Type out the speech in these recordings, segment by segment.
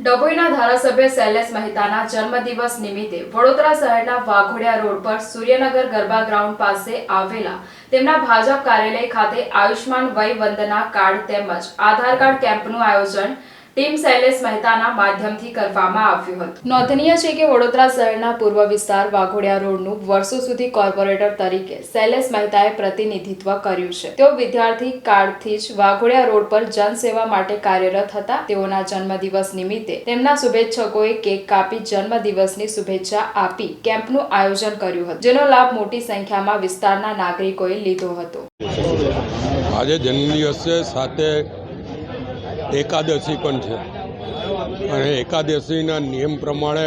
ડભોઈના ધારાસભ્ય શૈલેષ મહેતાના જન્મદિવસ નિમિત્તે વડોદરા શહેરના વાઘોડિયા રોડ પર સૂર્યનગર ગરબા ગ્રાઉન્ડ પાસે આવેલા તેમના ભાજપ કાર્યાલય ખાતે આયુષ્માન વય વંદના કાર્ડ તેમજ આધાર કાર્ડ કેમ્પનું આયોજન ટીમ શૈલેષ મહેતાના માધ્યમથી કરવામાં આવ્યું હતું. નોંધનીય છે કે વડોદરા શહેરના પૂર્વ વિસ્તાર વાઘોડિયા રોડનું વર્ષો સુધી કોર્પોરેટર તરીકે શૈલેષ મહેતાએ પ્રતિનિધિત્વ કર્યું છે. તેઓ વિદ્યાર્થી કાળથી જ વાઘોડિયા રોડ પર જનસેવા માટે કાર્યરત હતા. તેઓના જન્મદિવસ નિમિત્તે તેમના શુભેચ્છકોએ કેક કાપી જન્મદિવસની શુભેચ્છા આપી કેમ્પનું આયોજન કર્યું હતું જેનો લાભ મોટી સંખ્યામાં વિસ્તારના નાગરિકોએ લીધો હતો. આજે જન્મદિવસ સાથે એકાદશી પણ છે. અને એકાદશીના નિયમ પ્રમાણે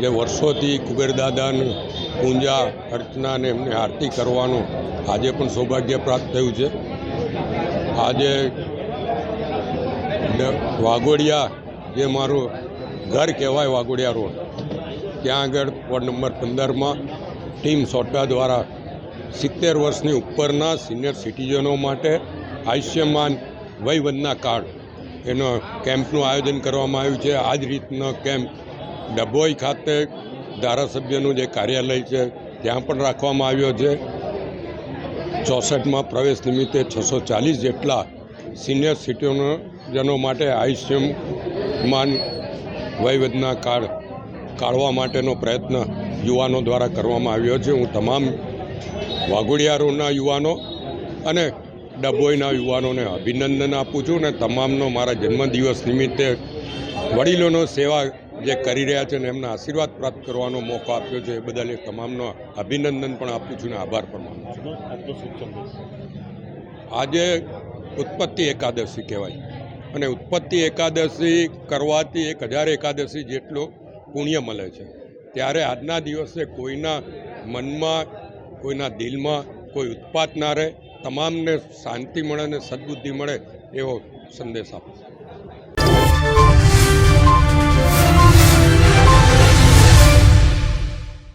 જે વર્ષોથી કુબેરદાદાનું પૂજા, અર્ચના ને એમની આરતી કરવાનું આજે પણ સૌભાગ્ય પ્રાપ્ત થયું છે. આજે વાઘોડિયા જે મારું ઘર કહેવાય વાઘોડિયા રોડ, ત્યાં આગળ વોર્ડ નંબર પંદરમાં ટીમ સોટા દ્વારા સિત્તેર વર્ષની ઉપરના સિનિયર સિટીઝનો માટે આયુષ્યમાન વયવંદના કાર્ડ એનો કેમ્પનું આયોજન કરવામાં આવ્યું છે. આ જ રીતનો કેમ્પ ડભોઈ ખાતે ધારાસભ્યનું જે કાર્યાલય છે, ત્યાં પણ રાખવામાં આવ્યો છે. ચોસઠમાં પ્રવેશ નિમિત્તે છસો ચાલીસ જેટલા સિનિયર સિટીઝનો માટે આયુષ્યમાન વયવદના કાર્ડ કાઢવા માટેનો પ્રયત્ન યુવાનો દ્વારા કરવામાં આવ્યો છે. હું તમામ વાઘોડિયારોના યુવાનો અને ડભોઈના યુવાનોને અભિનંદન આપું છું અને તમામનો મારા જન્મદિવસ નિમિત્તે વડીલોનો સેવા જે કરી રહ્યા છે ને એમના આશીર્વાદ પ્રાપ્ત કરવાનો મોકો આપ્યો છે એ બદલ એ તમામનો અભિનંદન પણ આપું છું ને આભાર પણ માનું છું. આજે ઉત્પત્તિ એકાદશી કહેવાય. અને ઉત્પત્તિ એકાદશી કરવાથી એક હજાર એકાદશી જેટલો પુણ્ય મળે છે. ત્યારે આજના દિવસે કોઈના મનમાં કોઈના દિલમાં કોઈ ઉત્પાત ના રહે. તમામને શાંતિ મળે અને સદબુદ્ધિ મળે એવો સંદેશ આપો